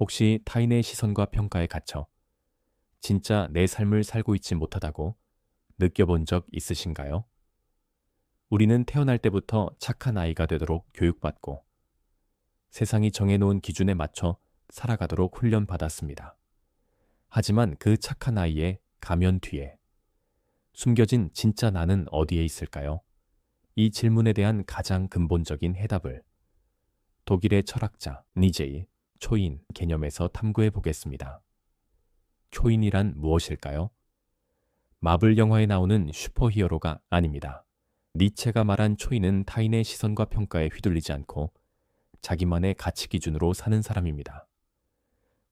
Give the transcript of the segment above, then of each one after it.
혹시 타인의 시선과 평가에 갇혀 진짜 내 삶을 살고 있지 못하다고 느껴본 적 있으신가요? 우리는 태어날 때부터 착한 아이가 되도록 교육받고 세상이 정해놓은 기준에 맞춰 살아가도록 훈련받았습니다. 하지만 그 착한 아이의 가면 뒤에 숨겨진 진짜 나는 어디에 있을까요? 이 질문에 대한 가장 근본적인 해답을 독일의 철학자 니제이 초인 개념에서 탐구해 보겠습니다. 초인이란 무엇일까요? 마블 영화에 나오는 슈퍼히어로가 아닙니다. 니체가 말한 초인은 타인의 시선과 평가에 휘둘리지 않고 자기만의 가치 기준으로 사는 사람입니다.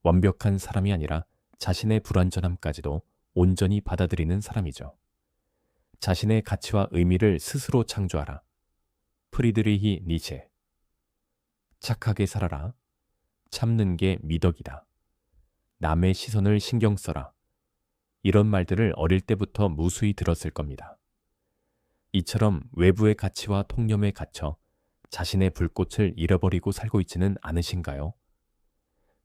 완벽한 사람이 아니라 자신의 불완전함까지도 온전히 받아들이는 사람이죠. 자신의 가치와 의미를 스스로 창조하라. 프리드리히 니체. 착하게 살아라. 참는 게 미덕이다. 남의 시선을 신경 써라. 이런 말들을 어릴 때부터 무수히 들었을 겁니다. 이처럼 외부의 가치와 통념에 갇혀 자신의 불꽃을 잃어버리고 살고 있지는 않으신가요?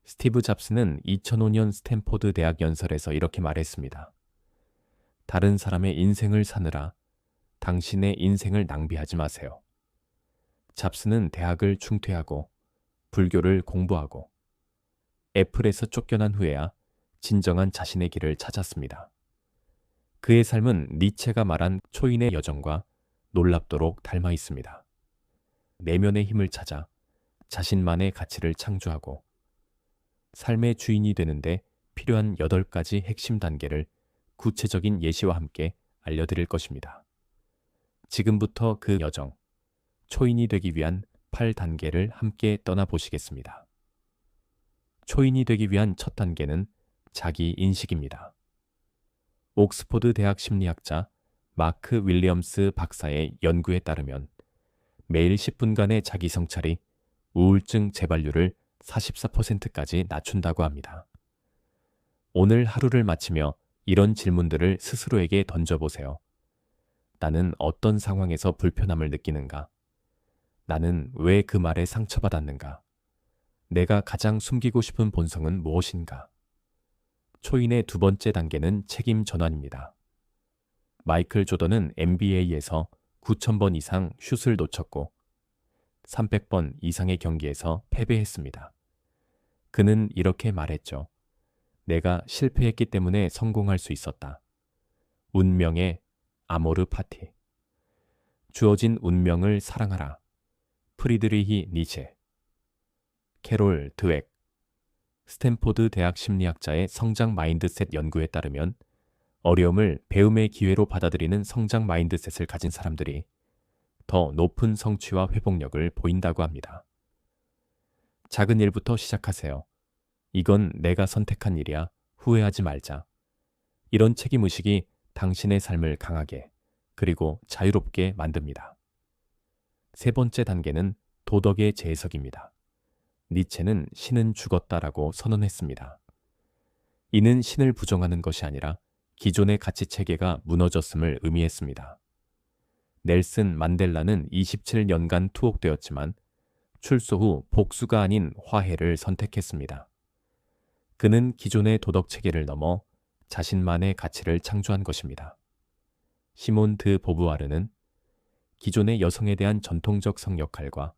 스티브 잡스는 2005년 스탠포드 대학 연설에서 이렇게 말했습니다. 다른 사람의 인생을 사느라 당신의 인생을 낭비하지 마세요. 잡스는 대학을 중퇴하고 불교를 공부하고 애플에서 쫓겨난 후에야 진정한 자신의 길을 찾았습니다. 그의 삶은 니체가 말한 초인의 여정과 놀랍도록 닮아 있습니다. 내면의 힘을 찾아 자신만의 가치를 창조하고 삶의 주인이 되는데 필요한 8가지 핵심 단계를 구체적인 예시와 함께 알려드릴 것입니다. 지금부터 그 여정, 초인이 되기 위한 8단계를 함께 떠나보시겠습니다. 초인이 되기 위한 첫 단계는 자기 인식입니다. 옥스포드 대학 심리학자 마크 윌리엄스 박사의 연구에 따르면 매일 10분간의 자기 성찰이 우울증 재발률을 44%까지 낮춘다고 합니다. 오늘 하루를 마치며 이런 질문들을 스스로에게 던져보세요. 나는 어떤 상황에서 불편함을 느끼는가? 나는 왜 그 말에 상처받았는가? 내가 가장 숨기고 싶은 본성은 무엇인가? 초인의 두 번째 단계는 책임 전환입니다. 마이클 조던은 NBA에서 9,000번 이상 슛을 놓쳤고 300번 이상의 경기에서 패배했습니다. 그는 이렇게 말했죠. 내가 실패했기 때문에 성공할 수 있었다. 운명의 아모르 파티. 주어진 운명을 사랑하라. 프리드리히 니체. 캐롤 드웩. 스탠포드 대학 심리학자의 성장 마인드셋 연구에 따르면 어려움을 배움의 기회로 받아들이는 성장 마인드셋을 가진 사람들이 더 높은 성취와 회복력을 보인다고 합니다. 작은 일부터 시작하세요. 이건 내가 선택한 일이야. 후회하지 말자. 이런 책임의식이 당신의 삶을 강하게 그리고 자유롭게 만듭니다. 세 번째 단계는 도덕의 재해석입니다. 니체는 신은 죽었다라고 선언했습니다. 이는 신을 부정하는 것이 아니라 기존의 가치 체계가 무너졌음을 의미했습니다. 넬슨 만델라는 27년간 투옥되었지만 출소 후 복수가 아닌 화해를 선택했습니다. 그는 기존의 도덕 체계를 넘어 자신만의 가치를 창조한 것입니다. 시몬 드 보부아르는 기존의 여성에 대한 전통적 성 역할과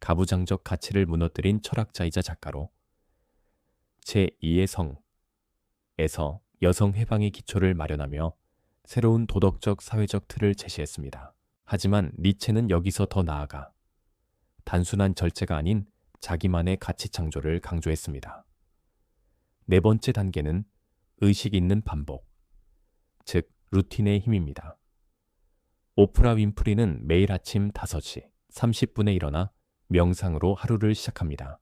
가부장적 가치를 무너뜨린 철학자이자 작가로 제2의 성에서 여성 해방의 기초를 마련하며 새로운 도덕적 사회적 틀을 제시했습니다. 하지만 니체는 여기서 더 나아가 단순한 절제가 아닌 자기만의 가치 창조를 강조했습니다. 네 번째 단계는 의식 있는 반복, 즉 루틴의 힘입니다. 오프라 윈프리는 매일 아침 5시 30분에 일어나 명상으로 하루를 시작합니다.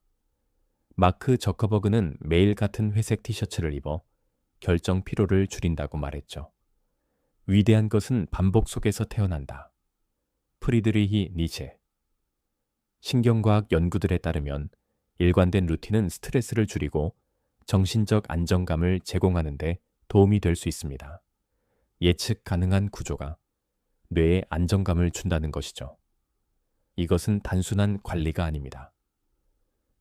마크 저커버그는 매일 같은 회색 티셔츠를 입어 결정 피로를 줄인다고 말했죠. 위대한 것은 반복 속에서 태어난다. 프리드리히 니체 신경과학 연구들에 따르면 일관된 루틴은 스트레스를 줄이고 정신적 안정감을 제공하는 데 도움이 될 수 있습니다. 예측 가능한 구조가 뇌에 안정감을 준다는 것이죠. 이것은 단순한 관리가 아닙니다.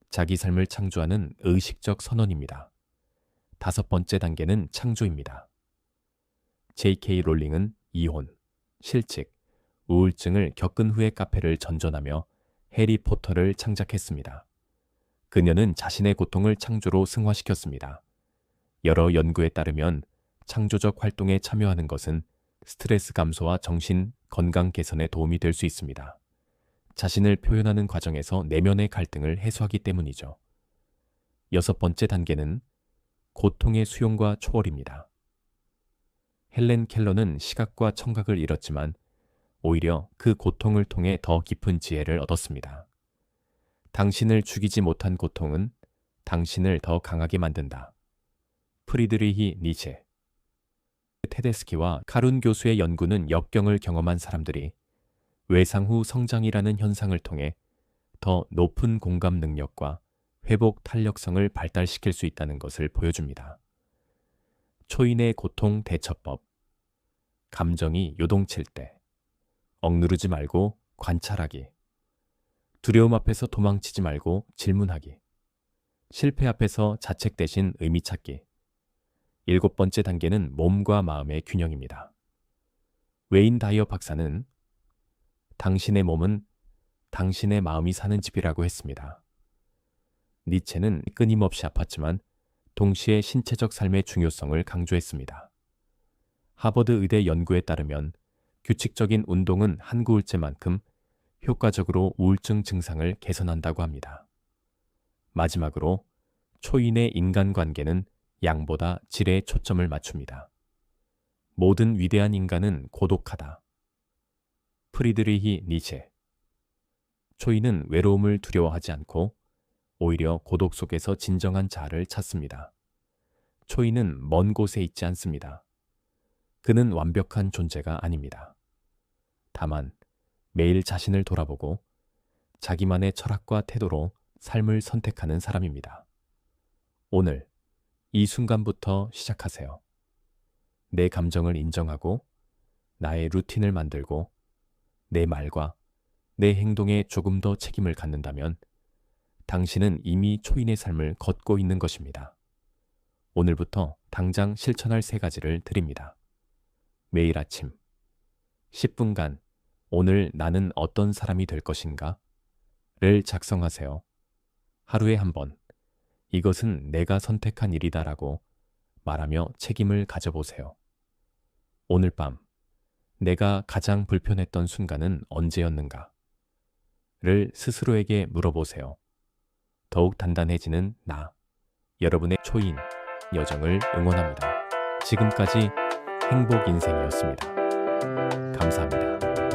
자기 삶을 창조하는 의식적 선언입니다. 다섯 번째 단계는 창조입니다. J.K. 롤링은 이혼, 실직, 우울증을 겪은 후에 카페를 전전하며 해리포터를 창작했습니다. 그녀는 자신의 고통을 창조로 승화시켰습니다. 여러 연구에 따르면 창조적 활동에 참여하는 것은 스트레스 감소와 정신 건강 개선에 도움이 될 수 있습니다. 자신을 표현하는 과정에서 내면의 갈등을 해소하기 때문이죠. 여섯 번째 단계는 고통의 수용과 초월입니다. 헬렌 켈러는 시각과 청각을 잃었지만 오히려 그 고통을 통해 더 깊은 지혜를 얻었습니다. 당신을 죽이지 못한 고통은 당신을 더 강하게 만든다. 프리드리히 니체 테데스키와 카룬 교수의 연구는 역경을 경험한 사람들이 외상 후 성장이라는 현상을 통해 더 높은 공감 능력과 회복 탄력성을 발달시킬 수 있다는 것을 보여줍니다. 초인의 고통 대처법. 감정이 요동칠 때. 억누르지 말고 관찰하기. 두려움 앞에서 도망치지 말고 질문하기. 실패 앞에서 자책 대신 의미 찾기 일곱 번째 단계는 몸과 마음의 균형입니다. 웨인 다이어 박사는 당신의 몸은 당신의 마음이 사는 집이라고 했습니다. 니체는 끊임없이 아팠지만 동시에 신체적 삶의 중요성을 강조했습니다. 하버드 의대 연구에 따르면 규칙적인 운동은 한 구울째만큼 효과적으로 우울증 증상을 개선한다고 합니다. 마지막으로 초인의 인간관계는 양보다 질에 초점을 맞춥니다. 모든 위대한 인간은 고독하다. 프리드리히 니체 초인은 외로움을 두려워하지 않고 오히려 고독 속에서 진정한 자아를 찾습니다. 초인은 먼 곳에 있지 않습니다. 그는 완벽한 존재가 아닙니다. 다만 매일 자신을 돌아보고 자기만의 철학과 태도로 삶을 선택하는 사람입니다. 오늘 이 순간부터 시작하세요. 내 감정을 인정하고 나의 루틴을 만들고 내 말과 내 행동에 조금 더 책임을 갖는다면 당신은 이미 초인의 삶을 걷고 있는 것입니다. 오늘부터 당장 실천할 세 가지를 드립니다. 매일 아침 10분간 오늘 나는 어떤 사람이 될 것인가? 를 작성하세요. 하루에 한 번. 이것은 내가 선택한 일이다라고 말하며 책임을 가져보세요. 오늘 밤, 내가 가장 불편했던 순간은 언제였는가? 를 스스로에게 물어보세요. 더욱 단단해지는 나, 여러분의 초인, 여정을 응원합니다. 지금까지 행복 인생이었습니다. 감사합니다.